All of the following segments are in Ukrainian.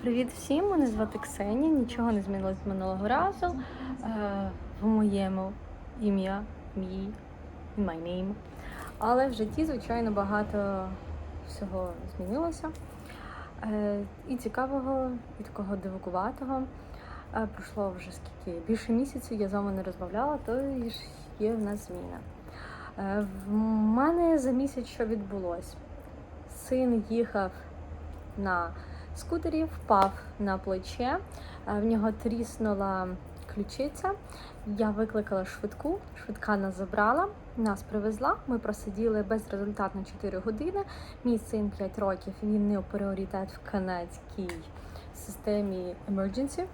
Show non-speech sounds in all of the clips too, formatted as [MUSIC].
Привіт всім! Мене звати Ксенія. Нічого не змінилось минулого разу. Е, в моєму ім'я, мій my name. Але в житті, звичайно, багато всього змінилося. Е, і цікавого, і такого дивакуватого. Е, пройшло вже скільки більше місяців, я з вами не розмовляла, то ж є в нас зміна. Е, в мене за місяць що відбулось? Син їхав на скутері, впав на плече, е, в нього тріснула ключиця. Я викликала швидку, швидка нас забрала, нас привезла. Ми просиділи безрезультатно 4 години. Мій син 5 років, він не пріоритет в канадській системі emergency.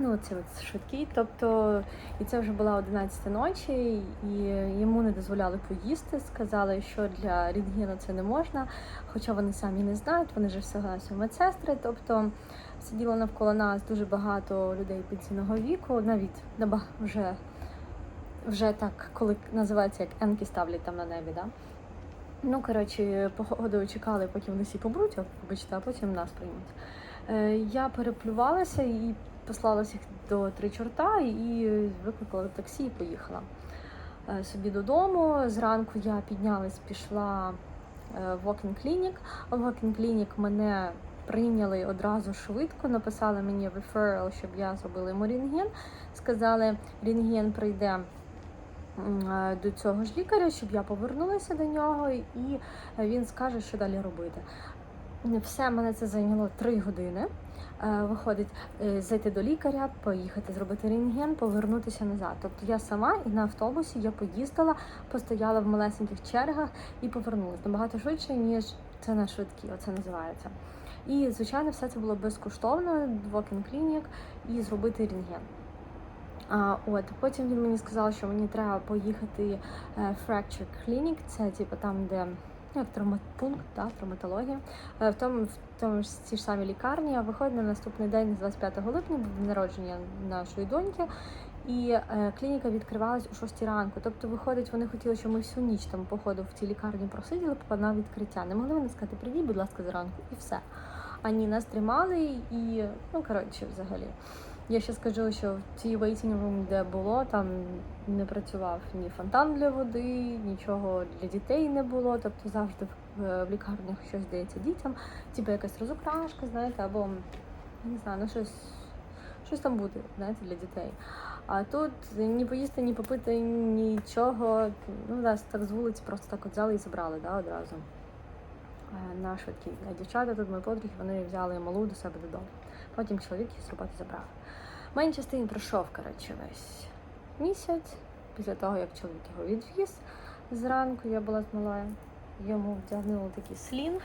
Ну, це от швидкий. Тобто, і це вже була 11 ночі, і йому не дозволяли поїсти. Сказали, що для рентгену це не можна, хоча вони самі не знають, вони ж всього медсестри. Тобто сиділо навколо нас дуже багато людей пенсійного віку, навіть вже, вже так, коли називається як енки ставлять там на небі. Да? Ну, коротше, погоду чекали, поки вони всі помруть, а, вибачте, а потім нас приймуть. Е, я переплювалася і послала всіх до три чорта і викликала таксі і поїхала е, собі додому. Зранку я піднялась, пішла е, в Walking Clinic. В Walking Clinic мене прийняли одразу швидко, написали мені referral, щоб я зробила йому рентген. Сказали, рентген прийде е, до цього ж лікаря, щоб я повернулася до нього, і він скаже, що далі робити. Все мене це зайняло три години. Е, Виходить, е, зайти до лікаря, поїхати зробити рентген, повернутися назад. Тобто я сама і на автобусі я поїздила, постояла в малесеньких чергах і повернулася набагато швидше, ніж це на швидкі, оце називається. І, звичайно, все це було безкоштовно, walk-in clinic і зробити рентген. А, от потім він мені сказав, що мені треба поїхати е, Fracture Clinic, це типу там, де як травмпункт, да, травматологія. Е, В тому, в тому ж ці ж самі лікарні. Виходить на наступний день, з 25 липня, був народження нашої доньки. І е, клініка відкривалась о 6 ранку. Тобто, виходить, вони хотіли, щоб ми всю ніч там, походу, в цій лікарні просиділи на відкриття. Не могли вони сказати, прийдіть, будь ласка, зранку, і все. Ані нас тримали, і ну коротше, взагалі. Я ще скажу, що в цій waiting room, де було, там не працював ні фонтан для води, нічого для дітей не було. Тобто завжди в, е, лікарнях щось дається дітям, типу якась розукрашка, знаєте, або не знаю, ну щось, щось там буде, знаєте, для дітей. А тут ні поїсти, ні попити, нічого. Ну, нас так з вулиці просто так от взяли і забрали да, одразу е, на швидкій. А дівчата тут мої подруги, вони взяли малу до себе додому. Потім чоловік її з роботи забрав. Манчестин пройшов, коротше, весь місяць. Після того, як чоловік його відвіз зранку, я була з малою. Йому вдягнули такий слінг.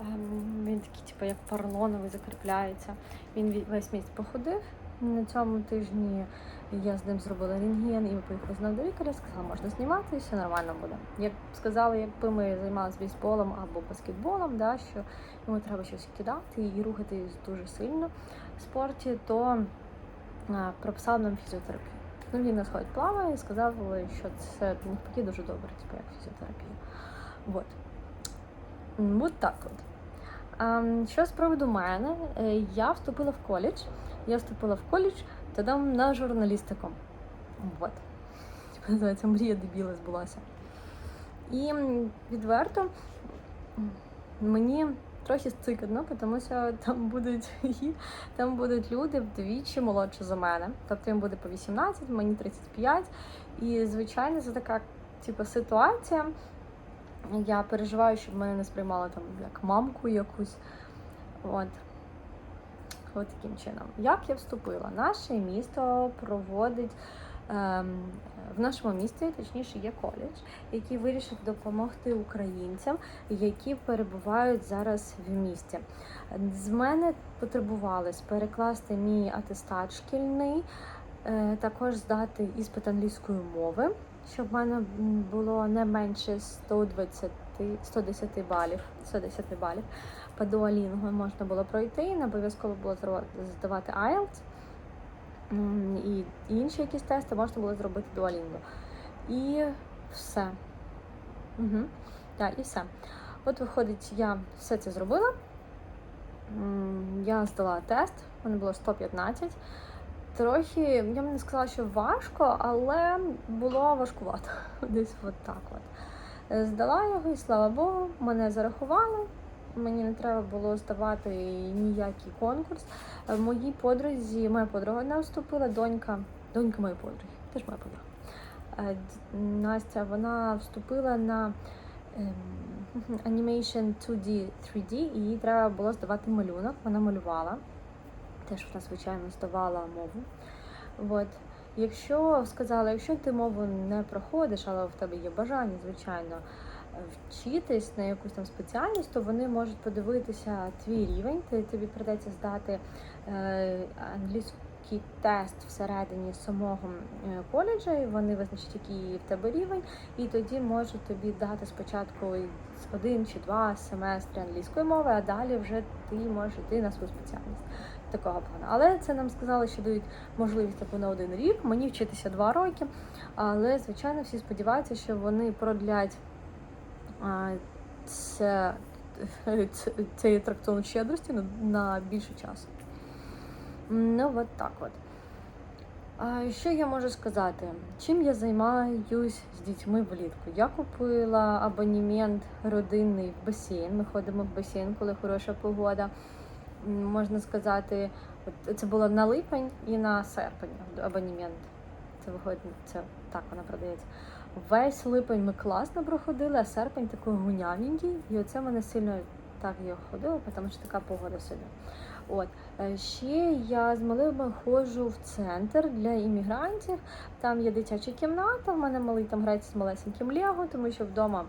Ем, Він такий, типу, як поролоновий, закріпляється. Він весь місяць походив. На цьому тижні я з ним зробила рентген і ми поїхали з ним до лікаря, сказала, можна знімати, і все нормально буде. Як сказали, якби ми займалися бейсболом або баскетболом, да, що йому треба щось кидати і рухатись дуже сильно в спорті, то а, прописав нам фізіотерапію. Ну, він на сходить плаває і сказав, що це навпаки дуже добре, типу, як фізіотерапія. Вот. От так от. А, що з приводу мене, Е, я вступила в коледж. Я вступила в коледж тадам на журналістику. Вот. Називається мрія дебіла збулася. І відверто мені трохи стикано, тому що там будуть [LAUGHS] там будуть люди вдвічі молодші за мене. Тобто їм буде по 18, мені 35. І, звичайно, це така типу, ситуація. Я переживаю, щоб мене не сприймали там як мамку якусь. От. От таким чином. Як я вступила? Наше місто проводить ем, в нашому місті, точніше, є коледж, який вирішив допомогти українцям, які перебувають зараз в місті. З мене потребувалось перекласти мій атестат шкільний, е, також здати іспит англійської мови, щоб в мене було не менше 120, 110 балів. 110 балів. По дуалінгу можна було пройти, не обов'язково було здавати IELTS. І інші якісь тести можна було зробити дуалінгу. І все. Угу. Так, і все. От виходить, я все це зробила. я здала тест, в мене було 115. Трохи, я б не сказала, що важко, але було важкувато. [LAUGHS] Десь от так от. Здала його, і слава Богу, мене зарахували. Мені не треба було здавати ніякий конкурс. Моїй подрузі, моя подруга не вступила, донька, донька моєї подруги, теж моя подруга. Е, Настя, вона вступила на ем, [LAUGHS] Animation 2D, 3D, і їй треба було здавати малюнок. Вона малювала. Теж вона, звичайно, здавала мову. От. Якщо сказала, якщо ти мову не проходиш, але в тебе є бажання, звичайно, вчитись на якусь там спеціальність, то вони можуть подивитися твій рівень. Ти тобі придеться здати е, англійський тест всередині самого е, коледжа, і вони визначать, який в тебе рівень, і тоді можуть тобі дати спочатку один чи два семестри англійської мови, а далі вже ти можеш йти на свою спеціальність. Такого плану. Але це нам сказали, що дають можливість типу, на один рік, мені вчитися два роки. Але, звичайно, всі сподіваються, що вони продлять це, це, [LAUGHS] цей атракціон щедрості на, більше часу. Ну, от так от. Що я можу сказати? Чим я займаюсь з дітьми влітку? Я купила абонемент родинний в басейн. Ми ходимо в басейн, коли хороша погода. Можна сказати, це було на липень і на серпень абонемент. Це виходить, це так вона продається. Весь липень ми класно проходили, а серпень такий гунявенький. І оце мене сильно так я ходила, тому що така погода сьогодні. От Е, ще я з малими ходжу в центр для іммігрантів. Там є дитяча кімната. В мене малий там грається з малесеньким Лего, тому що вдома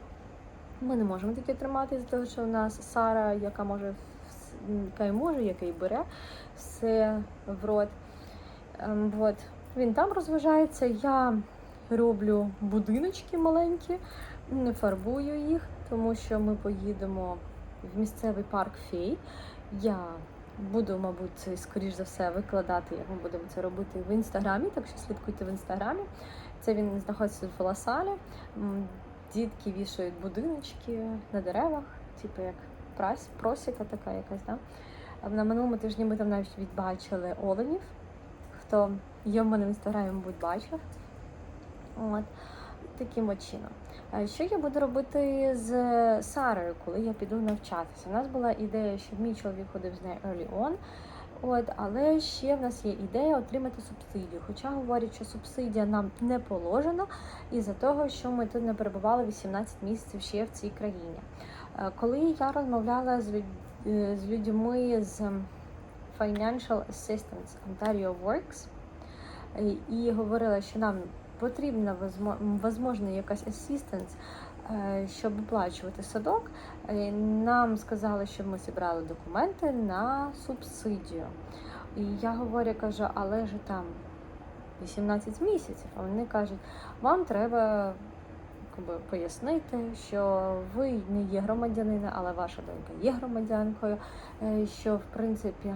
ми не можемо таке тримати, з того, що у нас Сара, яка може яка може, яка й бере все в рот. Ем, от. Він там розважається. Я роблю будиночки маленькі, фарбую їх, тому що ми поїдемо в місцевий парк фей. Я буду, мабуть, скоріш за все викладати, як ми будемо це робити в інстаграмі, так що слідкуйте в інстаграмі. Це він знаходиться в Фоласалі. Дітки вішають будиночки на деревах, типу як просіка така якась. Да? На минулому тижні ми там навіть відбачили оленів. Хто є в мене в інстаграмі, мабуть, бачив. От. Таким чином. Що я буду робити з Сарою, коли я піду навчатися? У нас була ідея, щоб мій чоловік ходив з нею early on, От, але ще в нас є ідея отримати субсидію. Хоча говорять, що субсидія нам не положена із-за того, що ми тут не перебували 18 місяців ще в цій країні. Е, Коли я розмовляла з, е, з людьми з Financial Assistance Ontario Works е, і говорила, що нам потрібна возможно якась assistance, щоб оплачувати садок, нам сказали, щоб ми зібрали документи на субсидію. І я говорю, кажу, але ж там 18 місяців. А вони кажуть, вам треба якби, пояснити, що ви не є громадянина, але ваша донька є громадянкою, е, що в принципі.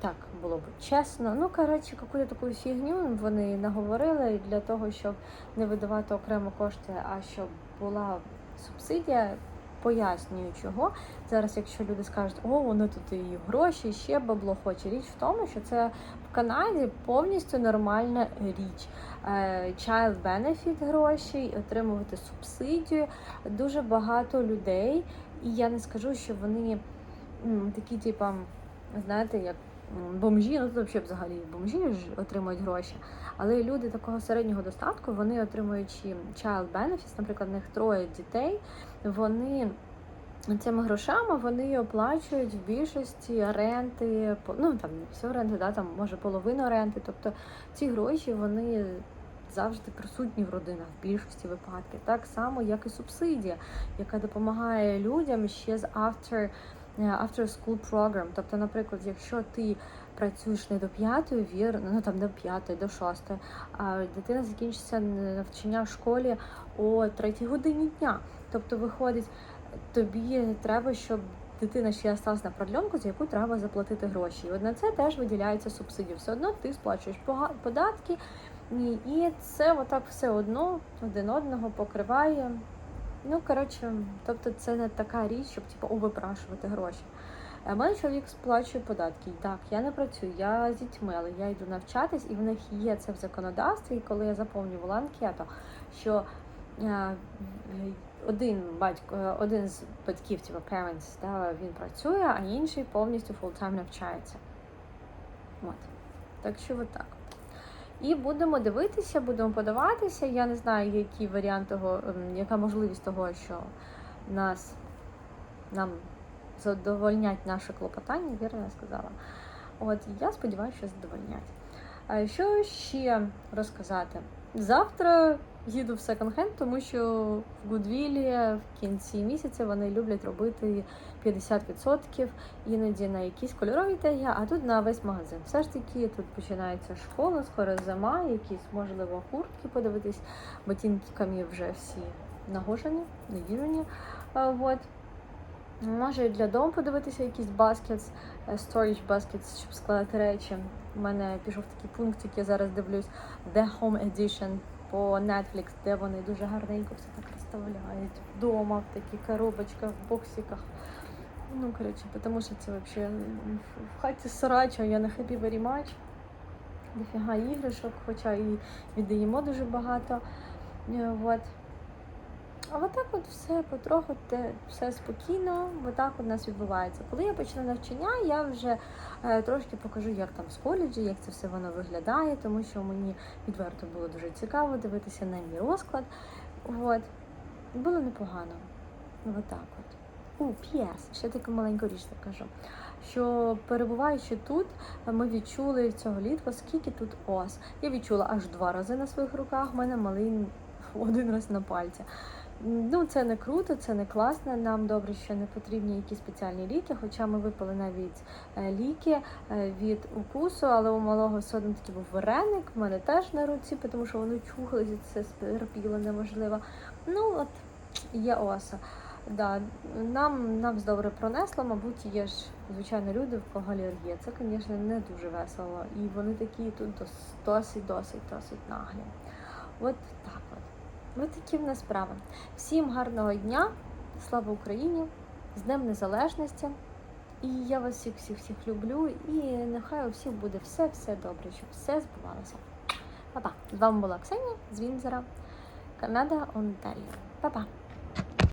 Так, було б чесно. Ну, коротше, якусь таку фігню вони наговорили для того, щоб не видавати окремо кошти, а щоб була субсидія. Пояснюю чого. Зараз, якщо люди скажуть, о, вони тут і гроші, ще бабло хоче. Річ в тому, що це в Канаді повністю нормальна річ. Е, Child benefit гроші, отримувати субсидію. Дуже багато людей, і я не скажу, що вони такі, типа, знаєте, як бомжі, ну тут взагалі взагалі бомжі ж отримують гроші. Але люди такого середнього достатку, вони отримуючи child benefits, наприклад, в них троє дітей, вони цими грошами вони оплачують в більшості ренти, ну там не всю ренти, да, там може половину ренти. Тобто ці гроші вони завжди присутні в родинах в більшості випадків. Так само, як і субсидія, яка допомагає людям ще з after, after school program. Тобто, наприклад, якщо ти працюєш не до п'ятої, вір, ну там до п'ятої, до шостої, а дитина закінчиться навчання в школі о третій годині дня. Тобто, виходить, тобі треба, щоб дитина ще осталась на продленку, за яку треба заплатити гроші. І на це теж виділяється субсидія. Все одно ти сплачуєш податки, і це отак все одно один одного покриває. Ну, коротше, тобто це не така річ, щоб типу, випрашувати гроші. Е, Мене чоловік сплачує податки. Так, я не працюю, я з дітьми, але я йду навчатись, і в них є це в законодавстві. І коли я заповнювала анкету, що е, один батько, е, один з батьків, типу parents, да, він працює, а інший повністю full-time навчається. От. Так що от. І будемо дивитися, будемо подаватися. Я не знаю, який варіант того, ем, яка можливість того, що нас нам задовольнять наше клопотання, вірно я сказала. От я сподіваюся, що задовольнять. Що ще розказати? Завтра їду в секонд-хенд, тому що в Гудвілі в кінці місяця вони люблять робити 50% іноді на якісь кольорові теги, а тут на весь магазин. Все ж таки тут починається школа, скоро зима, якісь можливо куртки подивитись, ботинками вже всі нагожені, недіжені. Вот. Може для дому подивитися якісь baskets, е, storage baskets, щоб складати речі. У мене пішов такий пунктик, я зараз дивлюсь The Home Edition по Netflix, де вони дуже гарненько все так розставляють вдома, в таких коробочках, в боксиках. Ну, коротше, тому що це взагалі в хаті срача, я на Happy Very. Дофіга іграшок, хоча і віддаємо дуже багато. Е, Вот. А отак от все потроху, все спокійно, отак у нас відбувається. Коли я почну навчання, я вже е, трошки покажу, як там з коледжі, як це все воно виглядає, тому що мені відверто було дуже цікаво дивитися на мій розклад. От. Було непогано. Отак от. У, п'єс, ще таку маленьку річ скажу. Що перебуваючи тут, ми відчули цього літа, скільки тут ос. Я відчула аж два рази на своїх руках, в мене малий один раз на пальці. Ну, це не круто, це не класно. Нам добре, що не потрібні якісь спеціальні ліки, хоча ми випили навіть е, ліки е, від укусу, але у малого все одно таки був вареник, в мене теж на руці, тому що воно чухалося, це стерпіло неможливо. Ну, от є оса. Да, нам, нам добре пронесло, мабуть, є ж, звичайно, люди, в кого алергія. Це, звісно, не дуже весело. І вони такі тут досить, досить, досить наглі. От так от. Ось такі в нас справи. Всім гарного дня, слава Україні, з Днем Незалежності. І я вас всіх всіх всіх люблю. І нехай у всіх буде все-все добре, щоб все збувалося. Па-па! З вами була Ксенія з Вінзера, Канада, Онтаріо. Па-па!